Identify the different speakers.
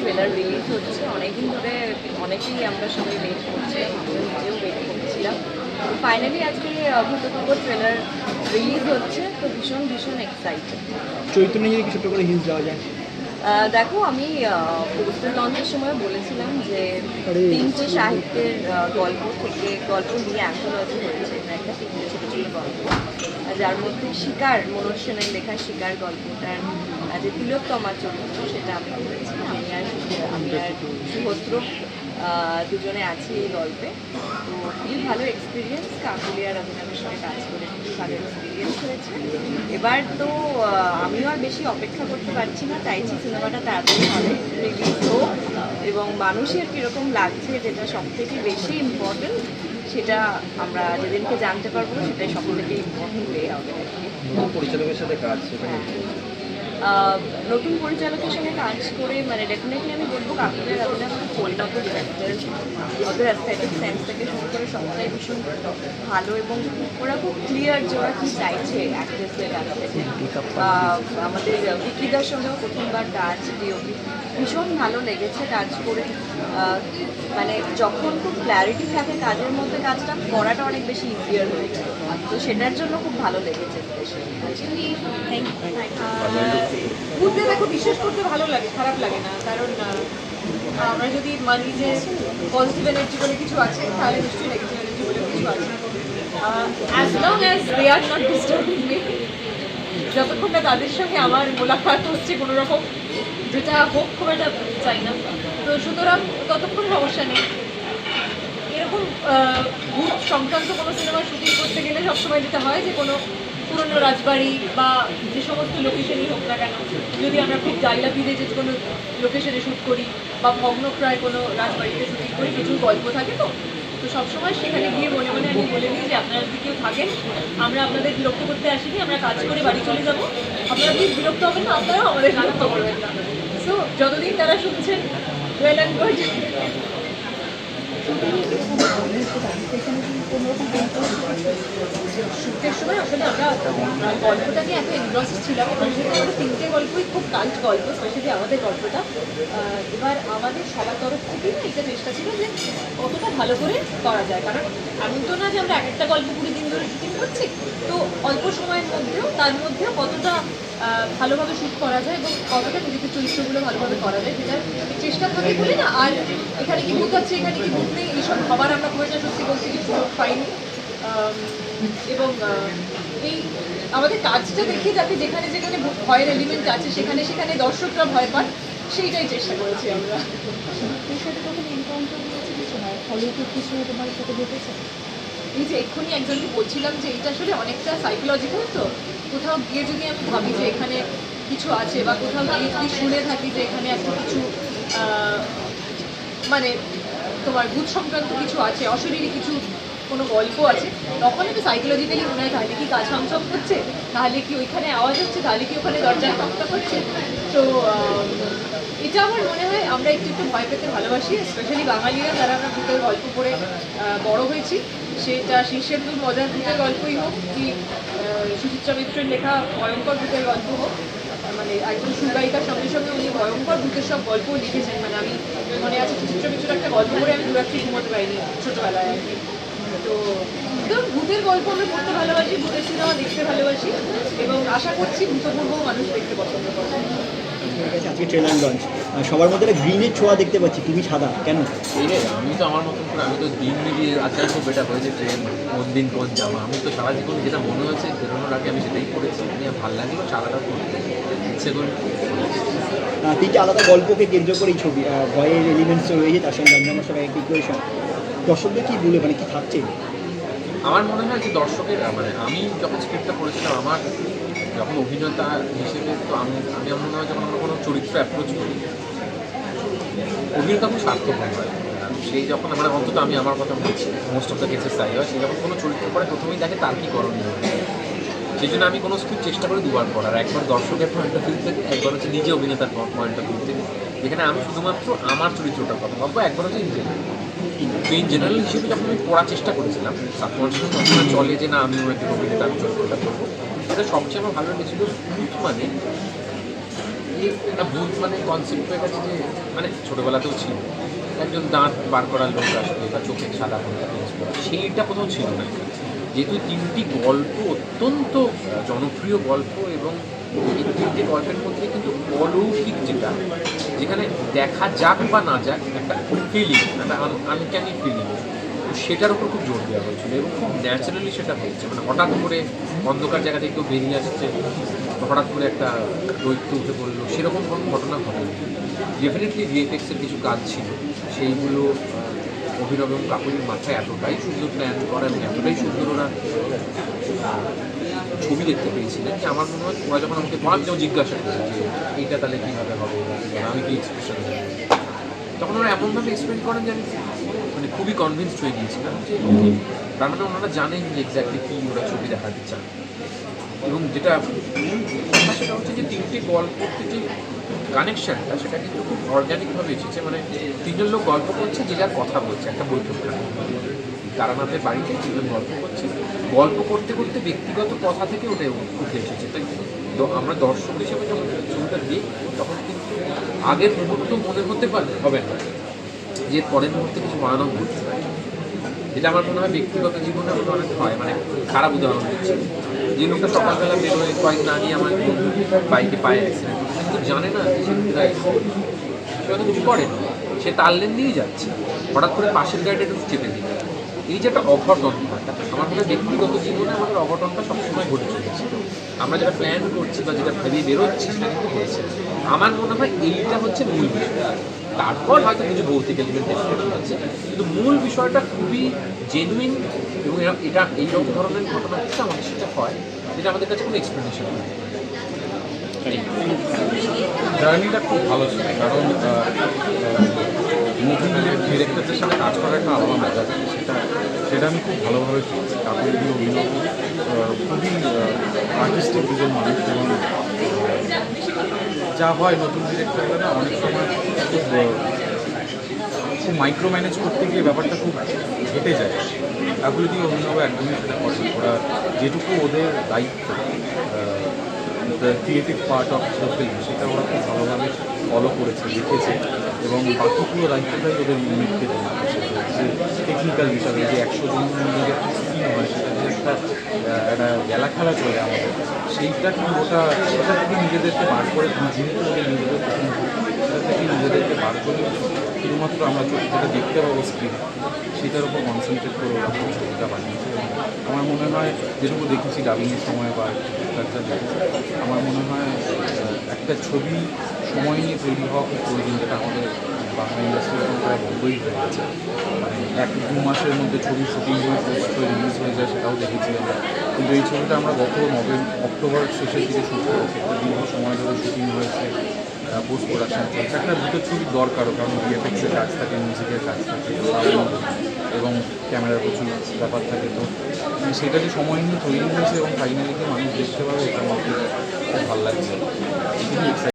Speaker 1: Trailer release হচ্ছে, অনেকদিন ধরে অনেকেই আমরা সবাই ওয়েট করছি, আমিও নিজেও ওয়েট করছিলাম। ফাইনালি আজকে ভূতপূর্ব ট্রেলার রিলিজ হচ্ছে তো ভীষণ ভীষণ এক্সাইটেড
Speaker 2: চৈতন্য যদি কিছু করে হিন্স দেওয়া যায়।
Speaker 1: দেখো আমি পোস্টার লঞ্চের সময় বলেছিলাম যে তিনটে সাহিত্যের গল্প থেকে গল্প নিয়ে অ্যান্থোলজি হয়েছে এটা একটা তিনটে ছোটো ছোটো গল্প। যার মধ্যে শিকার মনোজ সেনের লেখা শিকার গল্পটার যে তিলোত্তমার চরিত্র সেটা আমি করেছি। আমি আর আমি আর সুভদ্র দুজনে আছি এই গল্পে। তো খুবই ভালো এক্সপিরিয়েন্স কাকুলি আর অভিনবের সঙ্গে কাজ করে খুবই ভালো এক্সপিরিয়েন্স হয়েছে। এবার তো আমিও আর বেশি অপেক্ষা করতে পারছি না চাইছি সিনেমাটা তাড়াতাড়ি হবে রিলিজ হোক। এবং মানুষের কীরকম লাগছে যেটা সব থেকে বেশি ইম্পর্টেন্ট সেটা আমরা যেদিনকে জানতে পারব সেটাই সব থেকে ইম্পর্টেন্ট ওয়ে হবে
Speaker 2: পরিচালকের সাথে কাজ
Speaker 1: হ্যাঁ। নতুন পরিচালকের সঙ্গে কাজ করে মানে ডেফিনেটলি আমি বলব অভিনয় খুব পরিণত ডিরেক্টর ওদের অ্যাস্থেটিক সেন্স থেকে শুরু করে সবটাই ভীষণ ভালো এবং ওরা খুব ক্লিয়ার যে ওরা কী চাইছে অ্যাক্ট্রেসদের কাছ থেকে। আমাদের বিকিদার সঙ্গেও প্রথমবার কাজ দিয়ে ভীষণ ভালো লেগেছে কাজ করে। মানে যখন খুব ক্ল্যারিটি থাকে কাজের মধ্যে কাজটা করাটা অনেক বেশি ইজিয়ার হয়ে যায়। তো সেটার জন্য খুব ভালো লেগেছে
Speaker 3: ঘুরতে দেখো, বিশ্বাস করতে ভালো লাগে, খারাপ লাগে না। কারণ আমরা যদি মানি যে পজিটিভ এনার্জি বলে কিছু আছে, তাহলে নিশ্চয়ই নেগেটিভ এনার্জি বলে কিছু আছে। As long as they are not disturbing me যতক্ষণ না তাদের সঙ্গে আমার মোলাকাত হচ্ছে কোনো রকম যেটা হোক, খুব একটা চাই না। তো সুতরাং ততক্ষণ সমস্যা নেই। এরকম ভূত সংক্রান্ত কোনো সিনেমা শুটিং করতে গেলে সবসময় যেটা হয় যে কোনো পুরনো রাজবাড়ি বা যে সমস্ত লোকেশনই হোক না কেন, যদি আমরা খুব জাইলাপিতে যে কোনো লোকেশনে শ্যুট করি বা ভগ্নপ্রায় কোনো রাজবাড়িতে শুটিং করি, প্রচুর গল্প থাকে তো। তো সবসময় সেখানে গিয়ে মনে মনে আমি বলে দিই যে আপনারা যদি কেউ থাকেন, আমরা আপনাদের বিরক্ত করতে আসিনি, আমরা কাজ করে বাড়ি চলে যাব। আপনারা প্লিজ বিরক্ত হবেন না, আপনারাও আমাদের বিরক্ত করবেন না। সো যতদিন তারা শুনছেন শুটের সময় আসলে আমরা গল্পটা নিয়ে এত এক্সস্ট ছিলাম আমাদের তিনটে গল্পই খুব কাল্ট গল্প স্পেশালি আমাদের গল্পটা এবার আমাদের সবার তরফ থেকেই না এটা চেষ্টা ছিল যে কতটা ভালো করে করা যায় কারণ এমন তো না যে আমরা এক একটা গল্প কুড়ি দিন ধরে শুটিং করছি তো অল্প সময়ের মধ্যেও, তার মধ্যেও কতটা ভালোভাবে শ্যুট করা যায় এবং কতটা নিজেদের চরিত্রগুলো ভালোভাবে করা যায় সেটার চেষ্টা থাকে বলে না। আর এখানে কি ভূত আছে এখানে কি ভূত নেই এইসব খাবার আমরা খুব একটা সত্যি বলতে কিছু পাইনি। এবং এই আমাদের কাজটা দেখে যাতে যেখানে যেখানে ভয়ের এলিমেন্ট আছে সেখানে সেখানে দর্শকরা ভয় পান সেইটাই চেষ্টা করেছি আমরা। এই যে এক্ষুনি একজনকে বলছিলাম যে এটা আসলে অনেকটা সাইকোলজিক্যাল তো। কোথাও গিয়ে যদি আমি ভাবি যে এখানে কিছু আছে বা কোথাও গিয়ে যদি শুনে থাকি যে এখানে একটা কিছু মানে তোমার ভূত সংক্রান্ত কিছু আছে, অশরীরী কিছু কোনো গল্প আছে, তখন আমি সাইকোলজিক্যালি মনে হয়, তাহলে কি কাজ ছমছম করছে? তাহলে কি ওইখানে আওয়াজ হচ্ছে? তাহলে কি ওখানে দরজায় টকটা করছে তো এটা আমার মনে হয় আমরা একটু একটু ভয় পেতে ভালোবাসি স্পেশালি বাঙালিরা যারা আমরা ভূতের গল্প পড়ে বড় হয়েছি। সেটা শীর্ষেন্দু মজার ভূতের গল্পই হোক, কি সুচিত্রা মিত্রের লেখা ভয়ঙ্কর ভূতের গল্প মানে একজন সুগায়িকার সঙ্গে সঙ্গে উনি ভয়ঙ্কর ভূতের সব গল্পও লিখেছেন। মানে আমি মনে আছে সুচিত্রা মিত্রের একটা গল্প করে আমি দুরাত্রি ঘুমোতে পারিনি ছোটোবেলায় আর কি। তো তো ভূতের গল্প আমি পড়তে ভালোবাসি, ভূতের সিনেমা দেখতে ভালোবাসি এবং আশা করছি ভূতপূর্ব মানুষ দেখতে পছন্দ করে।
Speaker 2: ঠিক আছে আজকে ট্রেলার লঞ্চ সবার মধ্যে একটা গ্রিনের ছোঁয়া দেখতে পাচ্ছি তুমি সাদা কেন?
Speaker 4: আমি তো আমার মতন করে আমি তো দিন মিলিয়ে আজকাল খুব বেটার হয়েছে ট্রেন কোন দিন কোন জামা। আমি তো সারা জীবন যেটা মনে হয়েছে বেরোনোর আগে আমি সেটাই করেছি। নিয়ে ভালো লাগল সারাটা করতে ইচ্ছে করে।
Speaker 2: তিনটে আলাদা গল্পকে কেন্দ্র করে এই ছবি ভয়ের এলিমেন্টস রয়েছে তার সঙ্গে রঞ্জনার সঙ্গে একটা ইকুয়েশন দর্শকদের কি বলে মানে কি থাকছে?
Speaker 4: আমার মনে হয় যে দর্শকের মানে আমি যখন স্ক্রিপ্টটা পড়েছিলাম আমার যখন অভিনেতা হিসেবে তো আমি আমি আমার মনে হয় যখন আমরা কোনো চরিত্র অ্যাপ্রোচ করি, অভিনেতা খুব স্বার্থপর হয়। সেই যখন মানে অন্তত আমি আমার কথা বলছি মোস্ট অফ দ্য কেসেস তাই হয়, সে যখন কোনো চরিত্র পড়ে প্রথমেই দেখে তার কী করণীয়। সেই জন্য আমি কোনো স্ক্রিপ্ট চেষ্টা করি দুবার পড়ার একবার দর্শকের পয়েন্ট অফ ভিউ থেকে, একবার হচ্ছে নিজে অভিনেতার পয়েন্ট অফ ভিউ থেকে। যেখানে আমি শুধুমাত্র আমার চরিত্রটার কথা ভাববো, একবার হচ্ছে জেনারেল তো ইন জেনারেল হিসেবে যখন আমি পড়ার চেষ্টা করেছিলাম সাবকনশিয়াস চলে যে না, আমি একজন অভিনেতা, আমি চরিত্রটা করব। এটা সবচেয়ে আমার ভালো লেগেছিল ভূত মানে একটা ভূত মানে কনসেপ্ট হয়ে গেছে যে মানে ছোটোবেলাতেও ছিল। একজন দাঁত বার করার লোক আসবে বা চোখে সাদা সেইটা কোথাও ছিল না। যেহেতু তিনটি গল্প অত্যন্ত জনপ্রিয় গল্প এবং এই তিনটে গল্পের মধ্যে কিন্তু অলৌকিক যেটা, যেখানে দেখা যাক বা না যাক একটা ফিলিং একটা আনক্যানি ফিলিং সেটার উপর খুব জোর দেওয়া হয়েছিল এবং খুব ন্যাচারালি সেটা হচ্ছে মানে হঠাৎ করে অন্ধকার জায়গা থেকে কেউ বেরিয়ে আসছে, হঠাৎ করে একটা দৈত্য উঠে পড়ল, সেরকম কোনো ঘটনা ঘটেনি। ডেফিনেটলি ভিএফএক্সের কিছু কাজ ছিল। সেইগুলো অভিনব এবং কাকুলির মাথায় এতটাই সুন্দর প্ল্যান করা এবং এতটাই সুন্দর ওরা ছবি দেখতে পেয়েছিলেন যে আমার মনে হয় ওরা যখন আমাকে পড়া যেমন জিজ্ঞাসা করে যে এইটা তাহলে কীভাবে হবে আমি কি এক্সপ্রেশন তখন ওরা এমনভাবে এক্সপ্লেন করেন যে আমি মানে খুবই কনভিন্সড হয়ে গিয়েছিলাম। যে। তার মানে ওনারা জানেন যে এক্স্যাক্টলি কী ওরা ছবি দেখাতে চান। এবং যেটা সেটা হচ্ছে যে তিনটে গল্পের যে কানেকশনটা সেটা কিন্তু খুব অর্গ্যানিকভাবে এসেছে। মানে তিনজন লোক গল্প করছে যে যার কথা বলছে। একটা বৈঠক তারানাথের বাড়িতে তিনজন গল্প করছে। গল্প করতে করতে ব্যক্তিগত কথা থেকে উঠে উঠে এসেছে। তাই আমরা দর্শক হিসেবে যখন ছবিটা দিই তখন আগের মুহূর্ত মনে হতে পারে, হবে না। যে পরের মুহূর্তে কিছু ভয়ানক ঘটতে পারে যেটা আমার মনে হয় ব্যক্তিগত জীবনে আমার অনেক হয় মানে খারাপ উদাহরণ দিচ্ছি। যে লোকটা সকালবেলা বেরোয় কয়েকদিন আগে আমার বাইকে পায়ে অ্যাক্সিডেন্ট কিন্তু জানে না যে সে হয়তো কিছু করে না। সে তার লেন দিয়েই যাচ্ছে। হঠাৎ করে পাশের গাড়িটা একটু চেপে দিল। এই যে একটা অঘটন, আমার মনে হয় ব্যক্তিগত জীবনে আমাদের অঘটনটা সবসময় ঘটে চলেছে। আমরা যেটা প্ল্যান করছি বা যেটা ভেবে বেরোচ্ছি সেটা কিন্তু হয়েছে। আমার মনে হয় এইটা হচ্ছে মূল বিষয়। তারপর হয়তো কিছু ভৌতিক এলিমেন্ট এক্সপ্রেশন আছে। কিন্তু মূল বিষয়টা খুবই জেনুইন এবং এটা এইরকম ধরনের ঘটনা হচ্ছে আমাদের সাথে হয় যেটা আমাদের কাছে কোনো এক্সপ্লেনেশন নেই।
Speaker 5: জার্নিটা খুব ভালো ছিল, কারণ মুভি ডিরেক্টরদের সাথে কাজ করার একটা আলাদা মজা সেটা সেটা আমি খুব ভালোভাবে পেয়েছি কাকুর দিয়ে অভিনয় খুবই আর্টিস্টিক দুজন মানুষ এবং যা হয় নতুন ডিরেক্টররা না, অনেক সময় খুব মাইক্রো ম্যানেজ করতে গিয়ে ব্যাপারটা খুব হেঁটে যায়। দিয়ে অভিনব একদমই সেটা না। ওরা যেটুকু ওদের দায়িত্ব the creative part of the film সেটা ওরা খুব ভালোভাবে ফলো করেছে লিখেছে এবং বাকি পুরো দায়িত্বটাই ওদের ইউনিটকে দেওয়া যে টেকনিক্যাল বিষয়, যে একশো জন মিলে যে একটা স্কিম হয়, সেটা যে একটা একটা গেলা খেলা চলে আমাদের সেইটা কি ওটা সেটা থেকে নিজেদেরকে বার করে যেহেতু ওদের নিজেদের সেটা থেকে নিজেদেরকে বার করে শুধুমাত্র আমরা যেটা দেখতে পাবো স্ক্রিন সেটার উপর কনসেন্ট্রেট করে ওরা ছবিটা বানিয়েছে। আমার মনে হয়, যেটুকু দেখেছি ডাবিংয়ের সময় বা দেখেছি। আমার মনে হয় একটা ছবি সময় নিয়ে তৈরি হওয়া খুব প্রয়োজন, যেটা আমাদের বাংলা ইন্ডাস্ট্রি এখন প্রায় বন্ধই হয়ে গেছে। মানে এক দু মাসের মধ্যে ছবি শুটিং হয়ে পোস্ট হয়ে রিলিজ হয়ে যায়, সেটাও দেখেছি আমরা। কিন্তু এই ছবিটা আমরা গত নভেম্বর অক্টোবর শেষের দিকে শুট করেছি। একটা দীর্ঘ সময় ধরে শুটিং হয়েছে পোস্ট প্রোডাকশন চলছে। একটা দুটো ছবির দরকারও, কারণ ভিএফএক্সের কাজ থাকে মিউজিকের কাজ থাকে এবং ক্যামেরার প্রচুর ব্যাপার থাকে। তো মানে সেটা যে সময় নিয়ে তৈরি হয়েছে এবং ফাইনালি মানুষ দেখতে পাবে, এটা আমার খুব ভালো লাগছে।